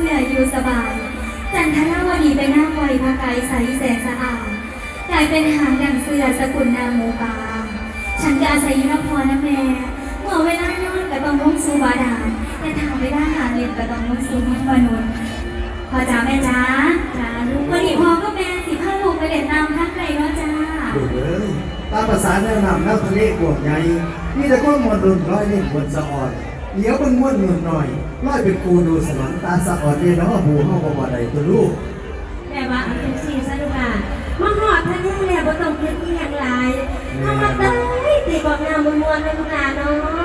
เสื่ออยู่สบาย จันทราวดีเป็นหน้าไวพากายใสแสนสะอาดกลายเป็นหางดังเสือสกุลนางมูปาฉันกาศัยอยุนพรนะแม่เมื่อเวลานอนก็ต้องลุ่งสูบาดาแต่ทางเวลาหาเรียนก็ต้องลุ่งสู่มนุษย์พ่อจ๋าแม่จ๋าจ๋าลูกวันนี้พ่อก็แม่สิพาลูกไปเล่นน้ำทักไก่เนาะจ้าดูเลยตามภาษาแนวน้ำน้ำทะเลกวงใหญ่มีแต่ความมวลรุนร้อยเล่นบนสะอ่อน เดี๋ยวมันม้วนเงินหน่อยร้อยเป็นกูดูสนองตาสะอ่อนเรียนแล้วบูห้องบ่ได้ตัวลูกแม่ว่าเอาจังซี่ซะลูกอะมาหอดทะเลแล้วบ่ต้องคิดอีหยังหลายเอามาเต้ยตีบอกน้ำมวนๆให้ลูกหลานเนาะ